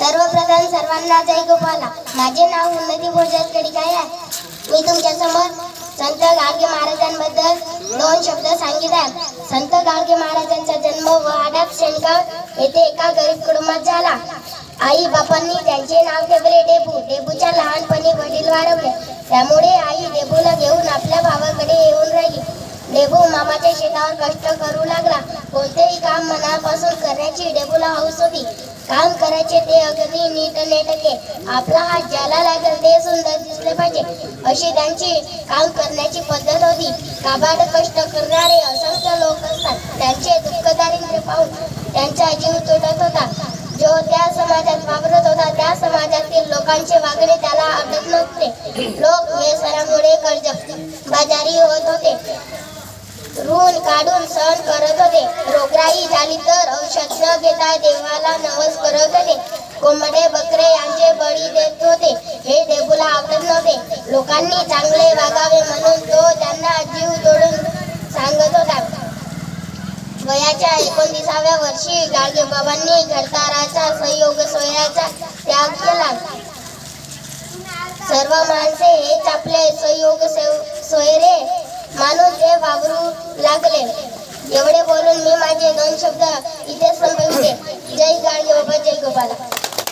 सर्वप्रथम सर्वांना जय गोपाला. माझे नाव उन्नती भोजन कडिकाय आहे. मी तुमच्यासमोर संत गाडगे महाराजांबद्दल दोन शब्द सांगित आहे संत गाडगे महाराजांचा जन्म व आडाप शेणगाव येथे एका गरीब कुटुंबात झाला. आई बापांनी त्यांचे नाव ठेवले डेबू. डेबूच्या लहानपणी वडील वाढवले. त्यामुळे आई डेबूला शेतावर कष्ट करू लागला. कोणतेही काम मनापासून करण्याची डेबुला हौस होती. काम करायचे ते अगदी नीट नेटके आपला हात ज्याला लागेल ते सुंदर दिसले पाहिजे. अशी त्यांची काम करण्याची पद्धत होती. काबाड कष्ट करणारे असंख्य लोक असतात. त्यांचे दुःखदारी पाहून त्यांचा जीव तुटत होता. जो त्या समाजात वापरत होता त्या समाजातील लोकांचे वागणे त्याला आवडत नव्हते. लोक व्यसनामुळे कर्ज बाजारी होत होते. ऋण काढून सण करत होते. रोगराई झाली तर औषध न घेता देवाला नवस करत होते. कोंबडे बकरे यांचे बळी देत होते. हे देवूला आवडत नव्हते. लोकांनी चांगले वागावे म्हणून तो त्यांना जीव तोडून सांगत होता. वयाच्या एकोणतीसाव्या वर्षी गाडगे बाबांनी घरदाराचा संयोग सोयाचा त्याग केला. सर्व माणसे हेच आपले संयोग सेव- सोयरे वावरू लागले. एवढे बोलून मी माझे दोन शब्द इथे संपविले.